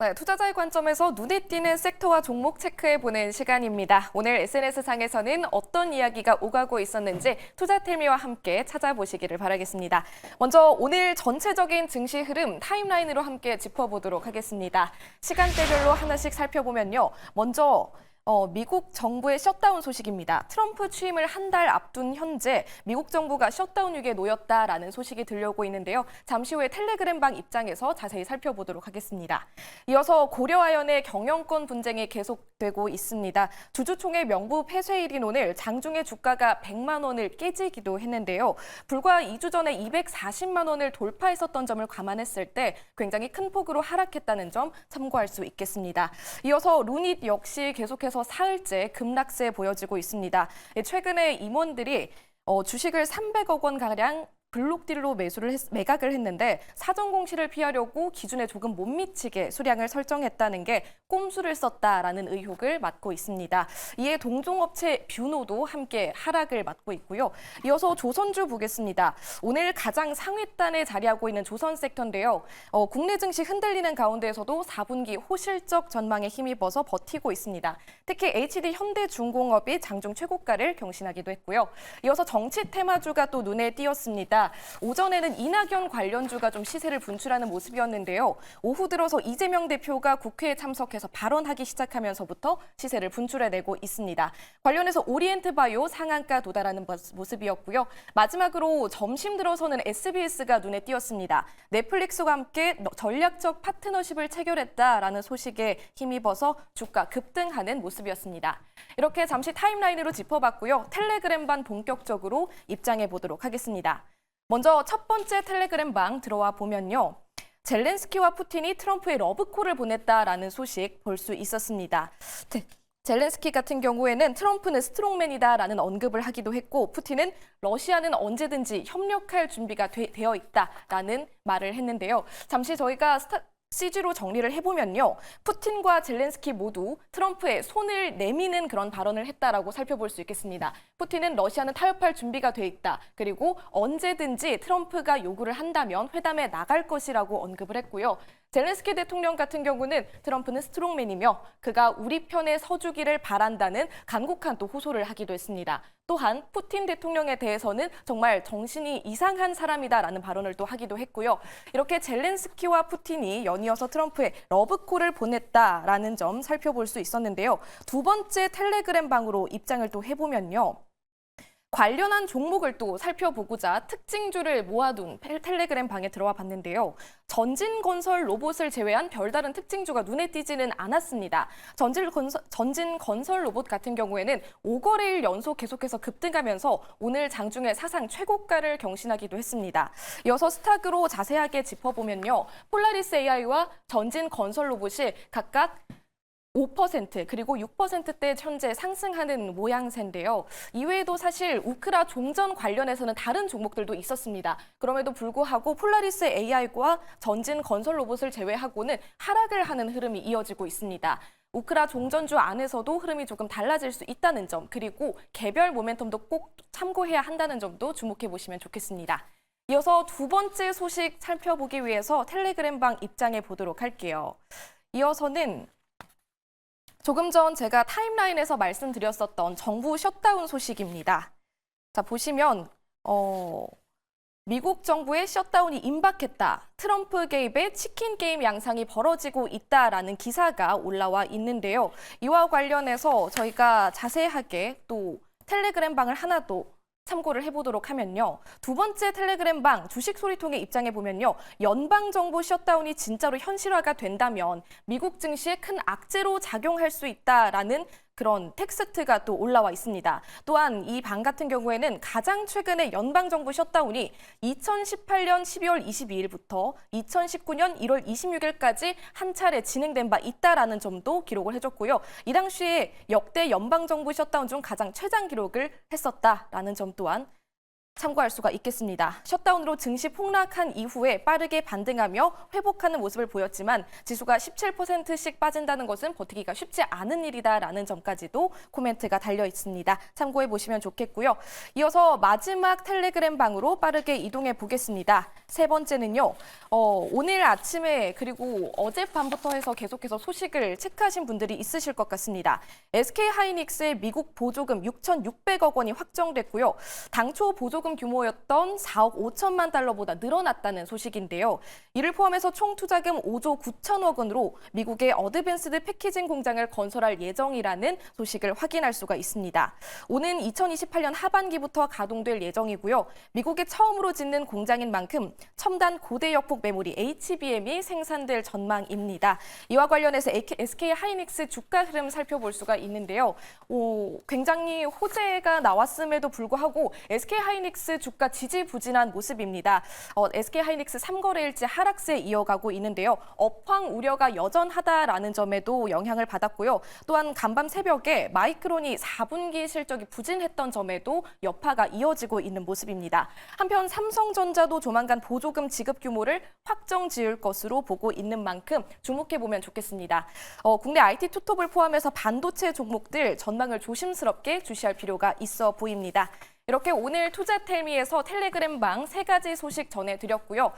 네, 투자자의 관점에서 눈에 띄는 섹터와 종목 체크해 보는 시간입니다. 오늘 SNS상에서는 어떤 이야기가 오가고 있었는지 투자텔미와 함께 찾아보시기를 바라겠습니다. 먼저 오늘 전체적인 증시 흐름 타임라인으로 함께 짚어보도록 하겠습니다. 시간대별로 하나씩 살펴보면요. 먼저 어, 미국 정부의 셧다운 소식입니다. 트럼프 취임을 한 달 앞둔 현재 미국 정부가 셧다운 위기에 놓였다라는 소식이 들려오고 있는데요. 잠시 후에 텔레그램방 입장에서 자세히 살펴보도록 하겠습니다. 이어서 고려아연의 경영권 분쟁이 계속되고 있습니다. 주주총회 명부 폐쇄일인 오늘 장중에 주가가 100만 원을 깨지기도 했는데요. 불과 2주 전에 240만 원을 돌파했었던 점을 감안했을 때 굉장히 큰 폭으로 하락했다는 점 참고할 수 있겠습니다. 이어서 루닛 역시 계속해서 사흘째 급락세 보여지고 있습니다. 예, 최근에 임원들이 어, 주식을 300억 원 가량 블록딜로 매수를 했- 매각을 했는데 사전 공시를 피하려고 기준에 조금 못 미치게 수량을 설정했다는 게 꼼수를 썼다라는 의혹을 맡고 있습니다. 이에 동종업체 뷰노도 함께 하락을 맡고 있고요. 이어서 조선주 보겠습니다. 오늘 가장 상위단에 자리하고 있는 조선 섹터인데요. 어, 국내 증시 흔들리는 가운데에서도 4분기 호실적 전망에 힘입어서 버티고 있습니다. 특히 HD 현대중공업이 장중 최고가를 경신하기도 했고요. 이어서 정치 테마주가 또 눈에 띄었습니다. 오전에는 이낙연 관련주가 좀 시세를 분출하는 모습이었는데요. 오후 들어서 이재명 대표가 국회에 참석해서 발언하기 시작하면서부터 시세를 분출해내고 있습니다. 관련해서 오리엔트 바이오 상한가 도달하는 모습- 모습이었고요. 마지막으로 점심 들어서는 SBS가 눈에 띄었습니다. 넷플릭스와 함께 너- 전략적 파트너십을 체결했다라는 소식에 힘입어서 주가 급등하는 모습이었습니다. 이렇게 잠시 타임라인으로 짚어봤고요. 텔레그램 반 본격적으로 입장해 보도록 하겠습니다. 먼저 첫 번째 텔레그램 방 들어와 보면요. 젤렌스키와 푸틴이 트럼프의 러브콜을 보냈다라는 소식 볼 수 있었습니다. 네, 젤렌스키 같은 경우에는 트럼프는 스트롱맨이다라는 언급을 하기도 했고 푸틴은 러시아는 언제든지 협력할 준비가 되, 어 있다라는 말을 했는데요. 잠시 저희가 스타, CG로 정리를 해보면요. 푸틴과 젤렌스키 모두 트럼프의 손을 내미는 그런 발언을 했다라고 살펴볼 수 있겠습니다. 푸틴은 러시아는 타협할 준비가 돼 있다. 그리고 언제든지 트럼프가 요구를 한다면 회담에 나갈 것이라고 언급을 했고요. 젤렌스키 대통령 같은 경우는 트럼프는 스트롱맨이며 그가 우리 편에 서주기를 바란다는 간곡한 또 호소를 하기도 했습니다. 또한 푸틴 대통령에 대해서는 정말 정신이 이상한 사람이다라는 발언을 또 하기도 했고요. 이렇게 젤렌스키와 푸틴이 연이어서 트럼프의 러브콜을 보냈다라는 점 살펴볼 수 있었는데요. 두 번째 텔레그램 방으로 입장을 또 해보면요. 관련한 종목을 또 살펴보고자 특징주를 모아둔 펠- 텔레그램 방에 들어와 봤는데요. 전진건설 로봇을 제외한 별다른 특징주가 눈에 띄지는 않았습니다. 전진건설, 전진건설 로봇 같은 경우에는 5거래일 연속 계속해서 급등하면서 오늘 장중에 사상 최고가를 경신하기도 했습니다. 이어서 스탁으로 자세하게 짚어보면요. 폴라리스 AI와 전진건설 로봇이 각각 5% 그리고 6%대 현재 상승하는 모양새인데요. 이외에도 사실 우크라 종전 관련해서는 다른 종목들도 있었습니다. 그럼에도 불구하고 폴라리스 AI과 전진 건설 로봇을 제외하고는 하락을 하는 흐름이 이어지고 있습니다. 우크라 종전주 안에서도 흐름이 조금 달라질 수 있다는 점, 그리고 개별 모멘텀도 꼭 참고해야 한다는 점도 주목해 보시면 좋겠습니다. 이어서 두 번째 소식 살펴보기 위해서 텔레그램 방 입장해 보도록 할게요. 이어서는 조금 전 제가 타임라인에서 말씀드렸었던 정부 셧다운 소식입니다. 자, 보시면, 어, 미국 정부의 셧다운이 임박했다. 트럼프 개입에 치킨 게임 양상이 벌어지고 있다라는 기사가 올라와 있는데요. 이와 관련해서 저희가 자세하게 또 텔레그램 방을 하나 또 참고를 해보도록 하면요. 두 번째 텔레그램 방 주식 소리통에 입장해 보면요. 연방 정부 셧다운이 진짜로 현실화가 된다면 미국 증시에 큰 악재로 작용할 수 있다라는 그런 텍스트가 또 올라와 있습니다. 또한 이 방 같은 경우에는 가장 최근에 연방 정부 셧다운이 2018년 12월 22일부터 2019년 1월 26일까지 한 차례 진행된 바 있다라는 점도 기록을 해줬고요. 이 당시에 역대 연방 정부 셧다운 중 가장 최장 기록을 했었다라는 점 또한 참고할 수가 있겠습니다. 셧다운으로 증시 폭락한 이후에 빠르게 반등하며 회복하는 모습을 보였지만 지수가 17%씩 빠진다는 것은 버티기가 쉽지 않은 일이다라는 점까지도 코멘트가 달려 있습니다. 참고해 보시면 좋겠고요. 이어서 마지막 텔레그램 방으로 빠르게 이동해 보겠습니다. 세 번째는요. 어, 오늘 아침에 그리고 어젯밤부터 해서 계속해서 소식을 체크하신 분들이 있으실 것 같습니다. SK 하이닉스의 미국 보조금 6,600억 원이 확정됐고요. 당초 보조금 규모였던 4억 5천만 달러보다 늘어났다는 소식인데요. 이를 포함해서 총 투자금 5조 9천억 원으로 미국의 어드밴스드 패키징 공장을 건설할 예정이라는 소식을 확인할 수가 있습니다. 오는 2028년 하반기부터 가동될 예정이고요. 미국에 처음으로 짓는 공장인 만큼 첨단 고대 역폭 메모리 HBM이 생산될 전망입니다. 이와 관련해서 SK 하이닉스 주가 흐름 살펴볼 수가 있는데요. 오, 굉장히 호재가 나왔음에도 불구하고 SK 하이닉스 주가 지지부진한 모습입니다. 어, SK 하이닉스 3거래일째 하락세 이어가고 있는데요. 업황 우려가 여전하다라는 점에도 영향을 받았고요. 또한 간밤 새벽에 마이크론이 4분기 실적이 부진했던 점에도 여파가 이어지고 있는 모습입니다. 한편 삼성전자도 조만간 보조금 지급 규모를 확정 지을 것으로 보고 있는 만큼 주목해 보면 좋겠습니다. 어, 국내 IT 투톱을 포함해서 반도체 종목들 전망을 조심스럽게 주시할 필요가 있어 보입니다. 이렇게 오늘 투자텔미에서 텔레그램 방세 가지 소식 전해드렸고요.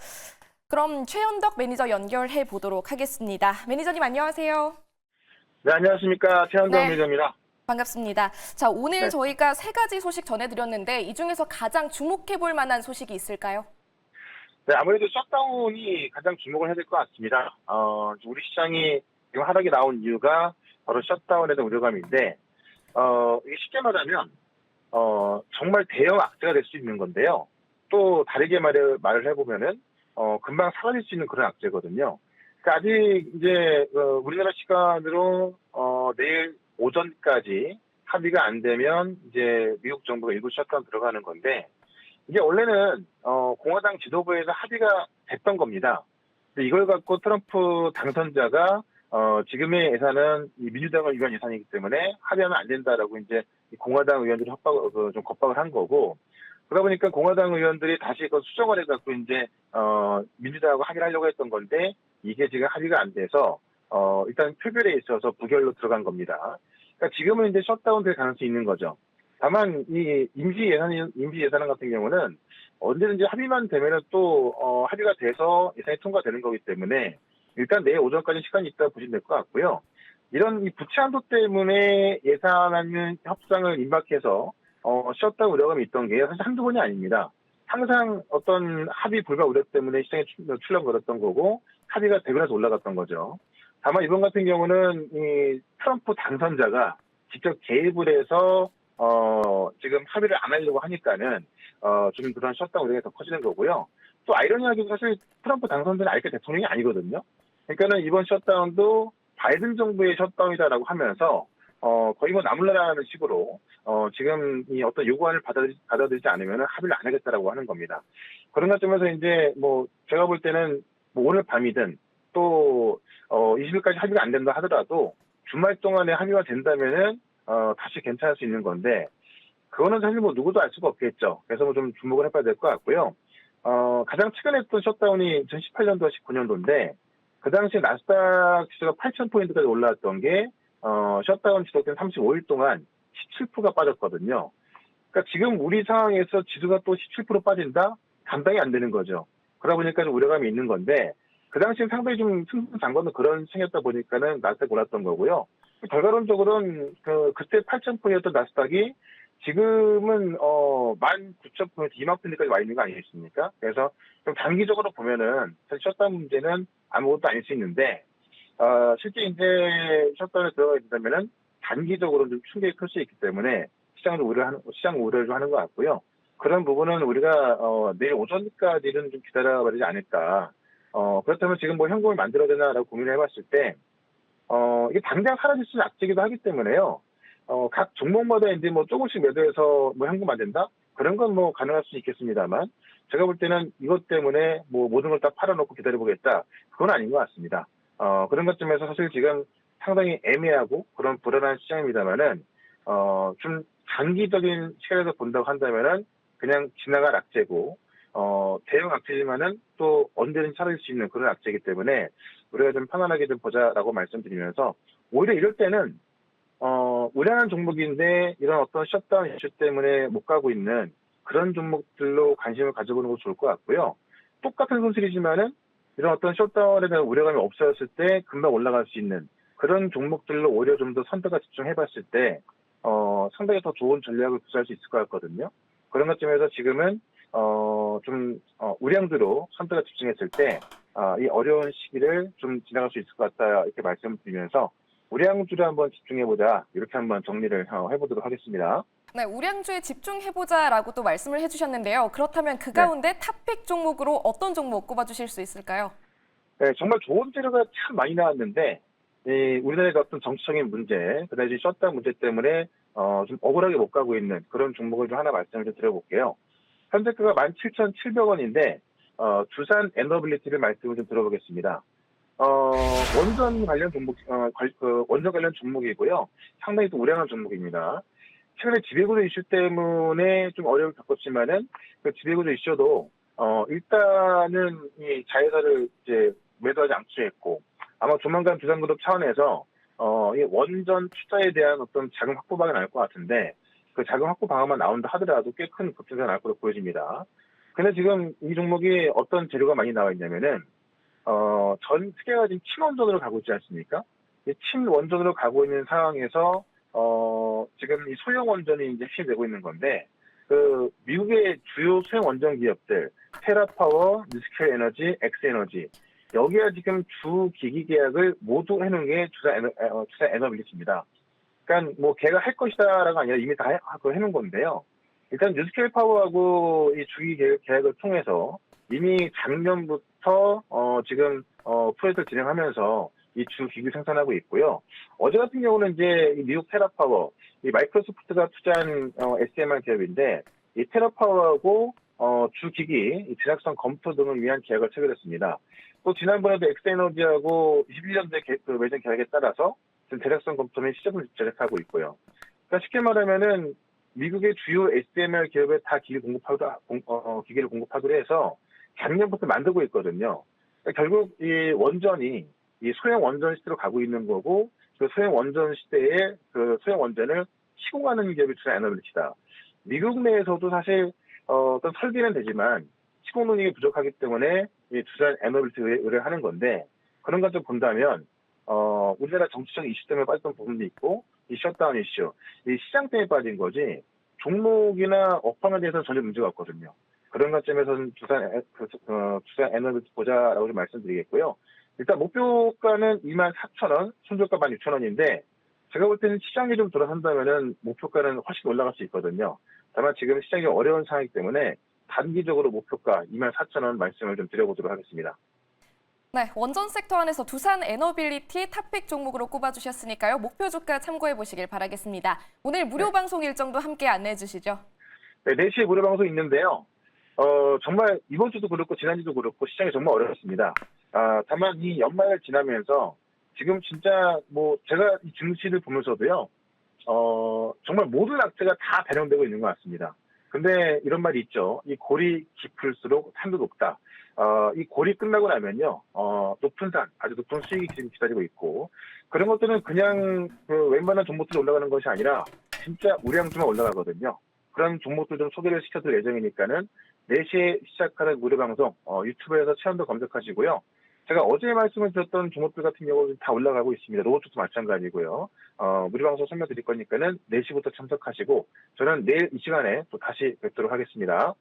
그럼 최현덕 매니저 연결해 보도록 하겠습니다. 매니저님 안녕하세요. 네, 안녕하십니까. 최현정 네. 매니저입니다. 반갑습니다. 자, 오늘 네. 저희가 세 가지 소식 전해드렸는데 이 중에서 가장 주목해 볼 만한 소식이 있을까요? 네, 아무래도 셧다운이 가장 주목을 해야 될 것 같습니다. 어, 우리 시장이 지금 하락이 나온 이유가 바로 셧다운에 대한 우려감인데, 어, 이게 쉽게 말하면, 어, 정말 대형 악재가 될 수 있는 건데요. 또 다르게 말을, 말을 해보면은, 어, 금방 사라질 수 있는 그런 악재거든요. 그러니까 아직 이제, 어, 우리나라 시간으로, 어, 내일 오전까지 합의가 안 되면 이제 미국 정부가 일부 셧다운 들어가는 건데, 이게 원래는 어, 공화당 지도부에서 합의가 됐던 겁니다. 근데 이걸 갖고 트럼프 당선자가 어, 지금의 예산은 이 민주당을 위한 예산이기 때문에 합의하면 안 된다라고 이제 이 공화당 의원들이 협박, 어, 좀 겁박을 한 거고 그러다 보니까 공화당 의원들이 다시 그 수정을 해갖고 이제 어, 민주당하고 합의를 하려고 했던 건데 이게 지금 합의가 안 돼서 어, 일단 표결에 있어서 부결로 들어간 겁니다. 그러니까 지금은 이제 셧다운 될 가능성이 있는 거죠. 다만 이 임시 예산 임시 예산 같은 경우는 언제든지 합의만 되면은 또 어, 합의가 돼서 예산이 통과되는 거기 때문에 일단 내일 오전까지 시간이 있다 보시면 될 것 같고요. 이런 이 부채 한도 때문에 예산안 협상을 임박해서 어, 쉬었다 우려감이 있던 게 사실 한두 번이 아닙니다. 항상 어떤 합의 불가 우려 때문에 시장에 출- 출렁거렸던 거고 합의가 되고 나서 올라갔던 거죠. 다만 이번 같은 경우는 이 트럼프 당선자가 직접 개입을 해서 어, 지금 합의를 안 하려고 하니까는, 어, 좀 그런 셧다운 우려가 더 커지는 거고요. 또 아이러니하게도 사실 트럼프 당선자는 아직까 대통령이 아니거든요. 그러니까는 이번 셧다운도 바이든 정부의 셧다운이다라고 하면서, 어, 거의 뭐 나물라라는 식으로, 어, 지금 이 어떤 요구안을 받아들이, 받아들이지 않으면 합의를 안 하겠다라고 하는 겁니다. 그런 관점에서 이제 뭐, 제가 볼 때는 뭐 오늘 밤이든 또, 어, 20일까지 합의가 안 된다 하더라도 주말 동안에 합의가 된다면은 어, 다시 괜찮을 수 있는 건데, 그거는 사실 뭐 누구도 알 수가 없겠죠. 그래서 뭐 좀 주목을 해봐야 될 것 같고요. 어, 가장 최근에 했던 셧다운이 2018년도, 19년도인데, 그 당시에 나스닥 지수가 8,000포인트까지 올라왔던 게, 어, 셧다운 지속된 35일 동안 17%가 빠졌거든요. 그러니까 지금 우리 상황에서 지수가 또 17% 빠진다? 감당이 안 되는 거죠. 그러다 보니까 좀 우려감이 있는 건데, 그 당시엔 상당히 좀 승승장구하는 그런 생겼다 보니까는 나스닥 올랐던 거고요. 결과론적으로는 그 그때 8,000포인트였던 나스닥이 지금은 어 19,000포인트, 2만 포인트까지 와 있는 거 아니겠습니까? 그래서 좀 단기적으로 보면은 사실 셧다운 문제는 아무것도 아닐 수 있는데 어 실제 이제 셧다운에 들어가게 된다면은 단기적으로 좀 충격이 클 수 있기 때문에 시장을 우려하는 시장 우려를 좀 하는 것 같고요. 그런 부분은 우리가 어 내일 오전까지는 좀 기다려봐야 되지 않을까. 어 그렇다면 지금 뭐 현금을 만들어야 되나라고 고민을 해봤을 때 어, 이게 당장 사라질 수 있는 악재기도 하기 때문에요. 어, 각 종목마다 이제 뭐 조금씩 매도해서 뭐 현금 안 된다? 그런 건 뭐 가능할 수 있겠습니다만, 제가 볼 때는 이것 때문에 뭐 모든 걸 다 팔아놓고 기다려보겠다. 그건 아닌 것 같습니다. 어, 그런 것점에서 사실 지금 상당히 애매하고 그런 불안한 시장입니다만은, 어, 좀 단기적인 시간에서 본다고 한다면은 그냥 지나갈 악재고 어, 대형 악재지만은 또 언제든 사라질 수 있는 그런 악재이기 때문에 우리가 좀 편안하게 좀 보자라고 말씀드리면서 오히려 이럴 때는 어, 우량한 종목인데 이런 어떤 셧다운 이슈 때문에 못 가고 있는 그런 종목들로 관심을 가져보는 것도 좋을 것 같고요. 똑같은 손실이지만은 이런 어떤 셧다운에 대한 우려감이 없어졌을 때 금방 올라갈 수 있는 그런 종목들로 오히려 좀 더 선택과 집중해봤을 때 어, 상당히 더 좋은 전략을 구사할 수 있을 것 같거든요. 그런 것점에서 지금은 어, 좀 어, 우량주로 선택과 집중했을 때 아, 이 어려운 시기를 좀 지나갈 수 있을 것 같다 이렇게 말씀드리면서 우량주를 한번 집중해보자 이렇게 한번 정리를 어, 해보도록 하겠습니다. 네, 우량주에 집중해보자라고 또 말씀을 해주셨는데요. 그렇다면 그 네. 가운데 탑픽 종목으로 어떤 종목 꼽아주실 수 있을까요? 네, 정말 좋은 재료가 참 많이 나왔는데 이 우리나라의 어떤 정치적인 문제, 그다음에 셧다운 문제 때문에 어, 좀 억울하게 못 가고 있는 그런 종목을 좀 하나 말씀을 좀 드려볼게요. 현재가가 17,700원인데 어, 두산 에너빌리티를 말씀을 좀 들어보겠습니다. 어, 원전 관련 종목, 어, 관- 그 원전 관련 종목이고요. 상당히 또 우량한 종목입니다. 최근에 지배구조 이슈 때문에 좀 어려움을 겪었지만은 그 지배구조 이슈도 어, 일단은 이 자회사를 이제 매도하지 않기로 했고 아마 조만간 두산그룹 차원에서 어, 이 원전 투자에 대한 어떤 자금 확보 방안이 나올 것 같은데 그 자금 확보 방안만 나온다 하더라도 꽤 큰 급등세가 나올 것으로 보여집니다. 근데 지금 이 종목이 어떤 재료가 많이 나와 있냐면은 어, 전 세계가 지금 친원전으로 가고 있지 않습니까? 이 친원전으로 가고 있는 상황에서 어, 지금 이 소형 원전이 이제 핵심이 되고 있는 건데 그 미국의 주요 소형 원전 기업들 테라파워, 뉴스케일 에너지, 엑스에너지 여기가 지금 주 기기 계약을 모두 해놓은 게 주사 에너, 어, 주사 에너빌리티입니다. 그러니까 뭐 걔가 할 것이다라가 아니라 이미 다 해, 그거 해놓은 건데요. 일단 뉴스케일 파워하고 이 주기 계약, 계약을 통해서 이미 작년부터 어, 지금 어, 프로젝트를 진행하면서 이 주 기기 생산하고 있고요. 어제 같은 경우는 이제 이 미국 테라파워, 이 마이크로소프트가 투자한 어, SMR 기업인데 이 테라파워하고 어, 주 기기 이 제작성 검토 등을 위한 계약을 체결했습니다. 또 지난번에도 엑스에너지하고 21년도에 개- 그 매장 계약에 따라서 지금 제작성 검토 및 시접을 제작하고 있고요. 그러니까 쉽게 말하면은 미국의 주요 SMR 기업에 다 기기 공급하고 공- 어, 기기를 공급하기로 해서 작년부터 만들고 있거든요. 그러니까 결국 이 원전이 이 소형 원전 시대로 가고 있는 거고 그 소형 원전 시대에 그 소형 원전을 시공하는 기업이 투자 에너빌리티다. 미국 내에서도 사실 어, 어떤 설계는 되지만 시공 능력이 부족하기 때문에 이 투자 에너빌리티에 의뢰하는 건데 그런 것 좀 본다면 어, 우리나라 정치적 이슈 때문에 빠졌던 부분도 있고 이 셧다운 이슈, 이 시장 때문에 빠진 거지 종목이나 업황에 대해서는 전혀 문제가 없거든요. 그런 관점에서는 두산, 에- 어, 두산 에너지 보자라고 좀 말씀드리겠고요. 일단 목표가는 24,000원, 손절가 16,000원인데 제가 볼 때는 시장이 좀 돌아선다면은 목표가는 훨씬 올라갈 수 있거든요. 다만 지금 시장이 어려운 상황이기 때문에 단기적으로 목표가 24,000원 말씀을 좀 드려보도록 하겠습니다. 네, 원전 섹터 안에서 두산 에너빌리티 탑픽 종목으로 꼽아주셨으니까요. 목표 주가 참고해 보시길 바라겠습니다. 오늘 무료 네. 방송 일정도 함께 안내해 주시죠. 네, 4시에 무료 방송 있는데요. 어, 정말 이번 주도 그렇고 지난주도 그렇고 시장이 정말 어렵습니다. 아, 다만 이 연말을 지나면서 지금 진짜 뭐 제가 이 증시를 보면서도요. 어, 정말 모든 악재가 다 반영되고 있는 것 같습니다. 근데 이런 말이 있죠. 이 골이 깊을수록 산도 높다. 어, 이 골이 끝나고 나면요, 어, 높은 산, 아주 높은 수익이 지금 기다리고 있고, 그런 것들은 그냥 그 웬만한 종목들이 올라가는 것이 아니라, 진짜 우량주만 올라가거든요. 그런 종목들 좀 소개를 시켜드릴 예정이니까는 4시에 시작하는 무료 방송 어, 유튜브에서 체험도 검색하시고요. 제가 어제 말씀을 드렸던 종목들 같은 경우는 다 올라가고 있습니다. 로봇도 마찬가지고요. 어, 무료 방송 설명 드릴 거니까는 4시부터 참석하시고 저는 내일 이 시간에 또 다시 뵙도록 하겠습니다.